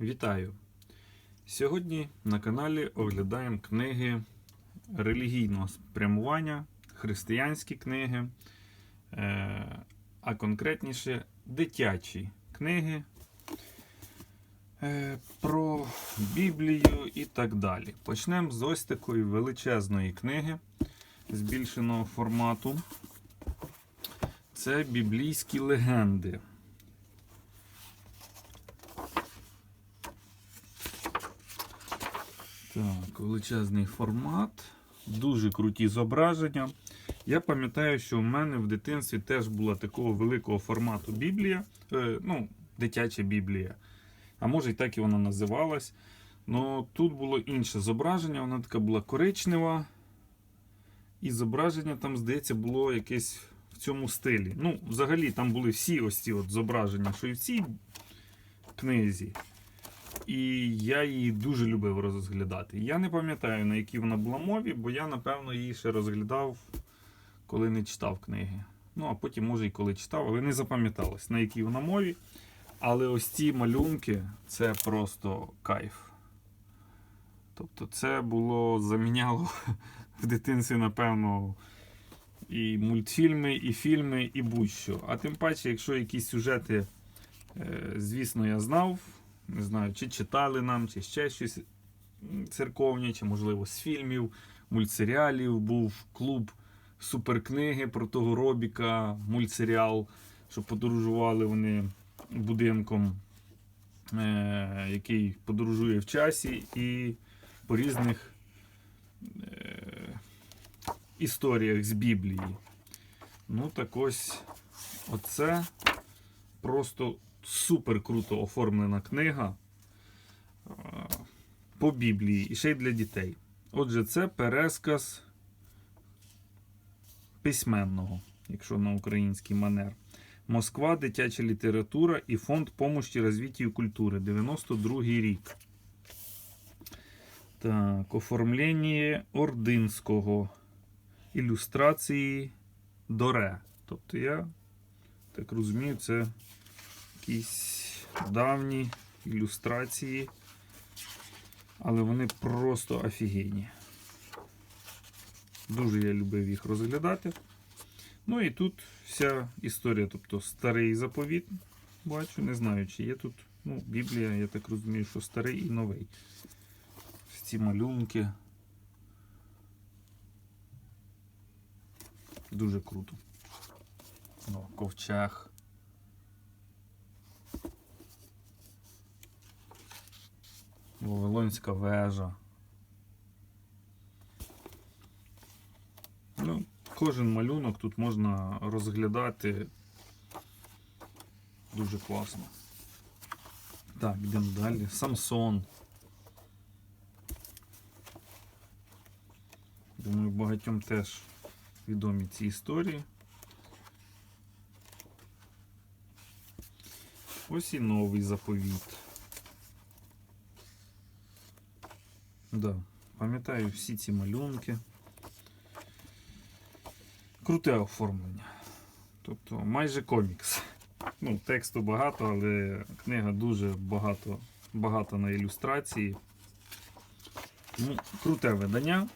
Вітаю! Сьогодні на каналі оглядаємо книги релігійного спрямування, християнські книги, е, а конкретніше дитячі книги е, про Біблію і так далі. Почнемо з ось такої величезної книги збільшеного формату. Це біблійські легенди. Так, величезний формат, дуже круті зображення. Я пам'ятаю, що в мене в дитинстві теж була такого великого формату Біблія, е, ну, дитяча Біблія. А може і так і вона називалась. Но тут було інше зображення, вона така була коричнева. І зображення там, здається, було якесь в цьому стилі. Ну, взагалі, там були всі ось ці от зображення, що і в цій книзі. І я її дуже любив розглядати. Я не пам'ятаю, на якій вона була мові, бо я, напевно, її ще розглядав, коли не читав книги. Ну, а потім, може, і коли читав, але не запам'яталось, на якій вона мові. Але ось ці малюнки це просто кайф. Тобто, це було заміняло в дитинстві, напевно, і мультфільми, і фільми, і будь-що. А тим паче, якщо якісь сюжети, е, звісно, я знав. Не знаю, чи читали нам, чи ще щось церковні, чи, можливо, з фільмів, мультсеріалів. Був клуб суперкниги про того Робіка, мультсеріал, що подорожували вони будинком, е- який подорожує в часі, і по різних е- історіях з Біблії. Ну, так ось, оце просто супер круто оформлена книга е, по Біблії і ще й для дітей. Отже, це пересказ письменного, якщо на український манер. Москва, дитяча література і фонд помощі розвитку культури. 92 рік. Так, оформлення Ординського. Ілюстрації Доре. Тобто я так розумію, це якісь давні ілюстрації, але вони просто офігенні. Дуже я любив їх розглядати. Ну і тут вся історія, тобто старий заповіт. Бачу, не знаю, чи є тут. Ну, Біблія, я так розумію, що старий і новий. Ці малюнки. Дуже круто. О, ковчег. Вавилонська вежа. Ну, кожен малюнок тут можна розглядати дуже класно. Так, йдемо далі. Самсон. Думаю, багатьом теж відомі ці історії. Ось і новий заповіт. Да, пам'ятаю всі ці малюнки. Круте оформлення. Тобто майже комікс. Ну, тексту багато, але книга дуже багато, багато на ілюстрації. Ну, круте видання.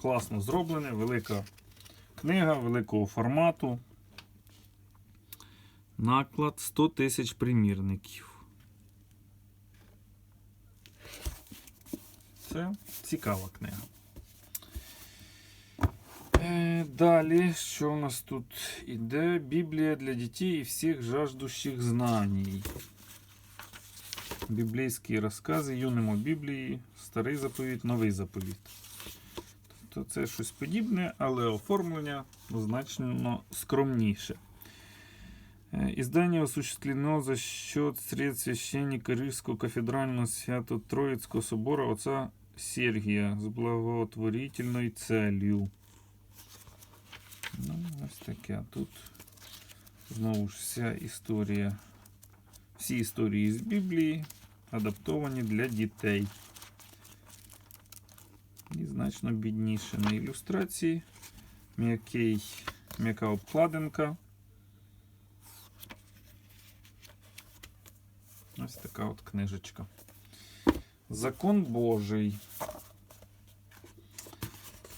Класно зроблене, велика книга, великого формату. Наклад 100 тисяч примірників. Це цікава книга. Е, Далі, що у нас тут іде? Біблія для дітей і всіх жаждущих знаній. Біблійські розкази, юнимо Біблії, старий заповіт, новий заповіт. Тобто це щось подібне, але оформлення значно скромніше. Э, Издание осуществлено за счет средств священника Рижского кафедрального Свято-Троицкого собора отца Сергія з благотворительною целью. Ну, ось таке. Тут знову ж вся історія. Всі історії з Біблії адаптовані для дітей. І значно бідніше на ілюстрації. М'яка обкладинка. Ось така от книжечка. Закон Божий.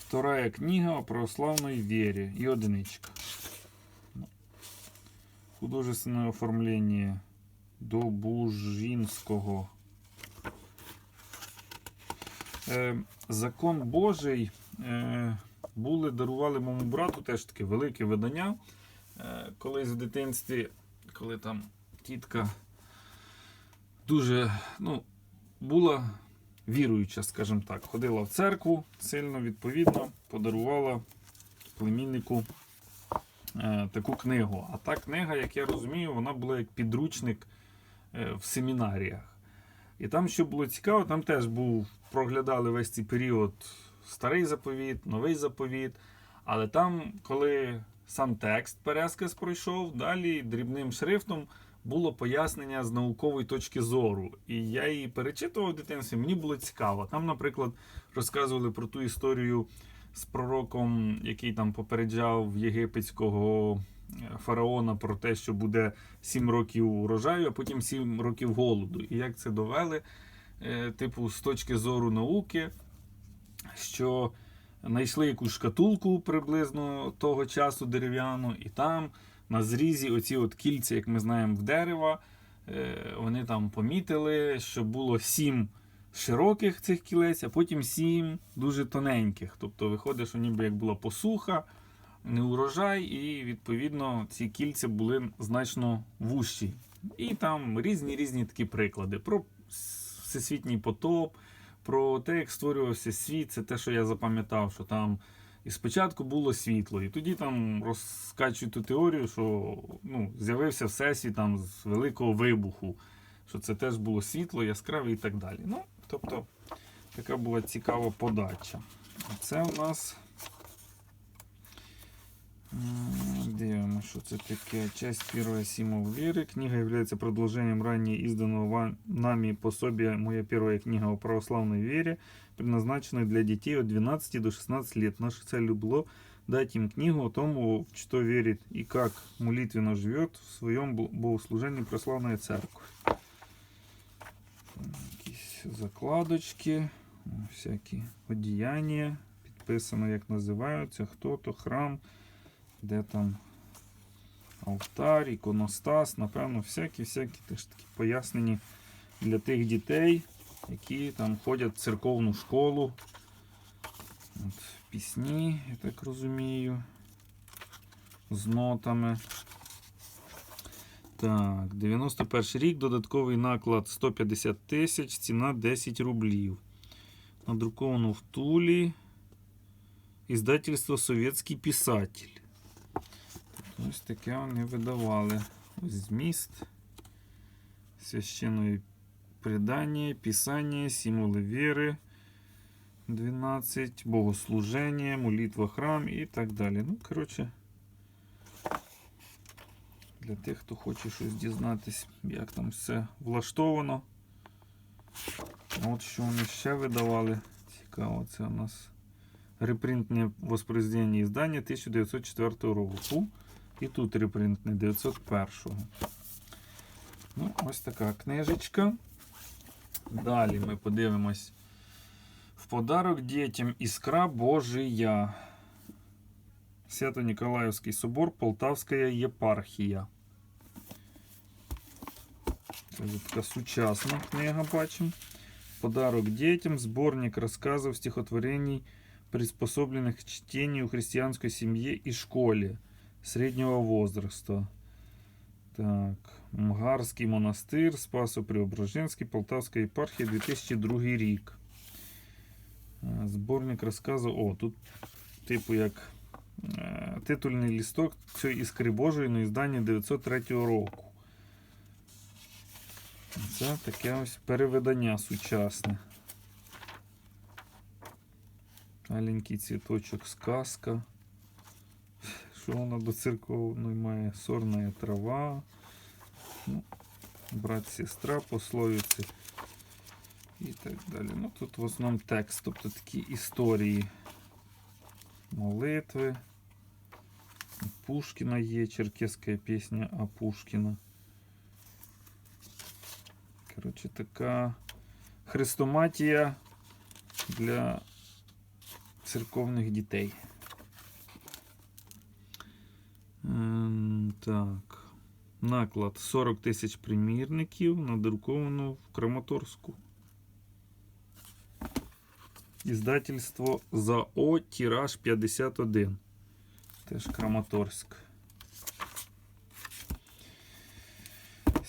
Вторая книга о православной вере и одиничка. Художественное оформление Добужинського. Е, Закон Божий е, були, дарували моєму брату теж таке велике видання. Е, колись в дитинстві, коли там тітка дуже ну, була віруюча, скажімо так, ходила в церкву сильно відповідно, подарувала племіннику е, таку книгу. А та книга, як я розумію, вона була як підручник е, в семінаріях. І там, що було цікаво, там теж був, проглядали весь цей період старий заповіт, новий заповіт. Але там, коли сам текст пересказ пройшов, далі дрібним шрифтом було пояснення з наукової точки зору. І я її перечитував в дитинстві, мені було цікаво. Там, наприклад, розказували про ту історію з пророком, який там попереджав єгипетського е, фараона про те, що буде 7 років урожаю, а потім 7 років голоду. І як це довели, е, типу, з точки зору науки, що знайшли якусь шкатулку приблизно того часу дерев'яну, і там на зрізі оці от кільця, як ми знаємо, в дерева, е, вони там помітили, що було сім широких цих кілець, а потім сім дуже тоненьких. Тобто виходить, що ніби як була посуха, не урожай, і відповідно ці кільця були значно вущі. І там різні різні такі приклади про всесвітній потоп, про те, як створювався світ, це те, що я запам'ятав, що там і спочатку було світло, і тоді там розкачують ту теорію, що ну, з'явився всесвіт там з великого вибуху, що це теж було світло, яскраве і так далі. Ну, тобто, така була цікава подача. Це у нас. Дивимося, що це таке. Часть первая Симов Веры. Книга является продолжением ранее изданного нами пособия «Моя первая книга о православной вере», предназначенной для детей от 12 до 16 лет. Наша цель было дать им книгу о том, в что верит и как молитвенно живет в своем бо- богослужении православная церковь. Якісь закладочки, всякі одіяння, підписано, як називаються, хто то, храм, де там алтар, іконостас, напевно, всякі-всякі теж такі пояснені для тих дітей, які там ходять в церковну школу. От, пісні, я так розумію, з нотами. Так, 91 рік, додатковий наклад 150 тисяч, ціна 10 рублів. Надруковано в Тулі. Іздательство Совєтський писатель. Ось таке вони видавали. Ось зміст. Священної предання, писання, символи віри. 12, богослуження, молитва, храм і так далі. Ну, коротше, для тих, хто хоче щось дізнатись, як там все влаштовано. От що вони ще видавали. Цікаво, це у нас репринтне воспроизведення іздання 1904 року. І тут репринтне 901. Ну, ось така книжечка. Далі ми подивимось. В подарок дітям Іскра Божия. Свято-Николаївський собор, Полтавська єпархія. Це така сучасна книга, бачимо. Подарок детям, сборник рассказов, стихотворений, приспособленных к чтению христианской семье и школе среднего возраста. Так, Мгарський монастир, Спасо-Преображенський, Полтавська єпархія, 2002 рік. Е, Зборник розказу. О, тут, типу, як е, титульний лісток цієї іскри Божої на іздання 903 року. Це таке ось перевидання сучасне. Маленький цвіточок сказка. Що вона до церковної має? Сорна трава. Ну, брат, сестра, пословиці і так далі. Ну, тут в основному текст, тобто такі історії, молитви. Пушкіна є, черкеська пісня о Пушкіна. Коротше, така хрестоматія для церковних дітей. Так. Наклад 40 тисяч примірників, надруковано в Краматорську. Іздательство ЗАО Тираж 51. Теж Краматорськ.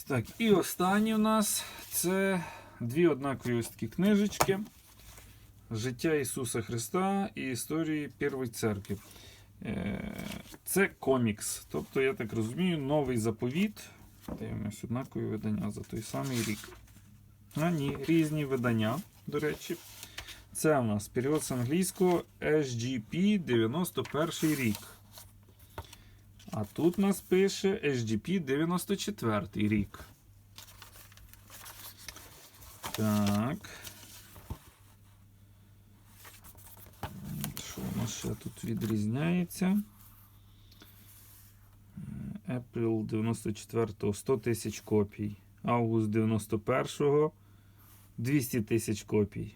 Так, і останнє у нас це дві однакові ось такі книжечки. Життя Ісуса Христа і історії Першої церкви. Е, Це комікс. Тобто, я так розумію, новий заповіт. Дивимось однакові видання за той самий рік. А ні, різні видання, до речі. Це у нас період з англійського SGP 91 рік. А тут нас пише SGP 94 рік. Так. Нас ще тут відрізняється? Е, April 94 100 тисяч копій. Август 91-го 200 тисяч копій.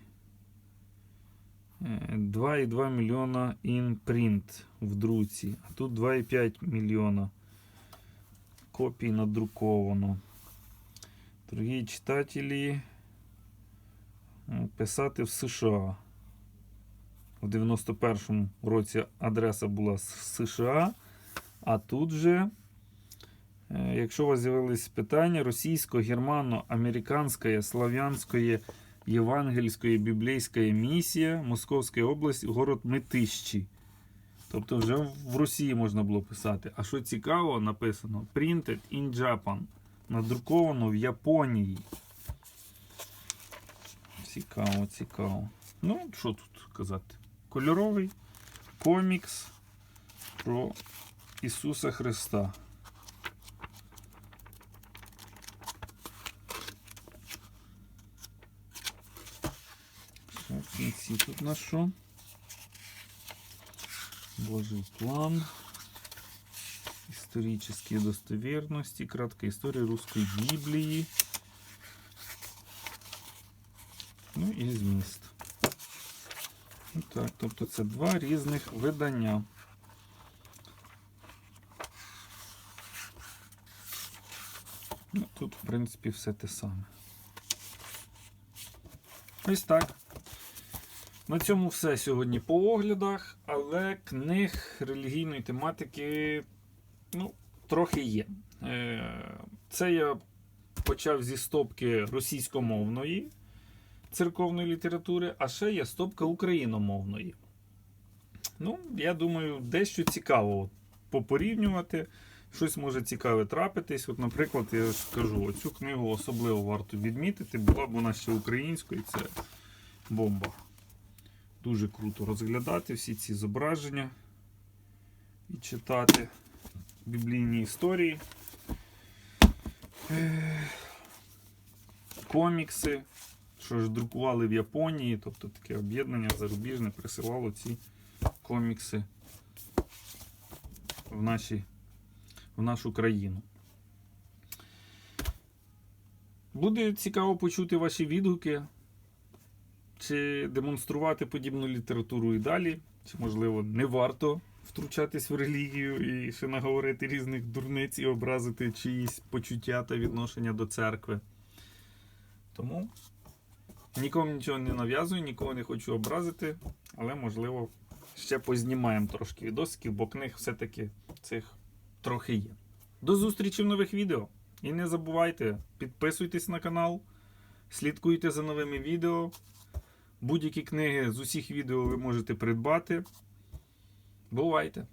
Е, 2,2 мільйона in print в друці. А тут 2,5 мільйона копій надруковано. Дорогі читателі, писати в США. В 91-му році адреса була з США, а тут же, е, якщо у вас з'явились питання, російсько-германо-американська, слав'янської, євангельської, біблійської місія, Московська область, город Метищі. Тобто вже в Росії можна було писати. А що цікаво, написано Printed in Japan. Надруковано в Японії. Цікаво, цікаво. Ну, що тут казати? Кольоровий комікс про Ісуса Христа. Що в кінці тут на що? Божий план. Исторические достоверности. Краткая история русской Библии. Ну і зміст. Так, тобто це два різних видання. Ну, тут, в принципі, все те саме. Ось так. На цьому все сьогодні по оглядах, але книг релігійної тематики ну, трохи є. Е, Це я почав зі стопки російськомовної церковної літератури, а ще є стопка україномовної. Ну, я думаю, дещо цікаво попорівнювати. Щось може цікаве трапитись. От, наприклад, я скажу, оцю книгу особливо варто відмітити, була б вона ще українською, це бомба. Дуже круто розглядати всі ці зображення і читати біблійні історії, комікси, що ж друкували в Японії, тобто таке об'єднання зарубіжне присилало ці комікси в, наші, в нашу країну. Буде цікаво почути ваші відгуки, чи демонструвати подібну літературу і далі, чи, можливо, не варто втручатись в релігію і ще наговорити різних дурниць і образити чиїсь почуття та відношення до церкви. Тому нікому нічого не нав'язую, нікого не хочу образити, але, можливо, ще познімаємо трошки відосиків, бо книг все-таки цих трохи є. До зустрічі в нових відео. І не забувайте, підписуйтесь на канал, слідкуйте за новими відео. Будь-які книги з усіх відео ви можете придбати. Бувайте!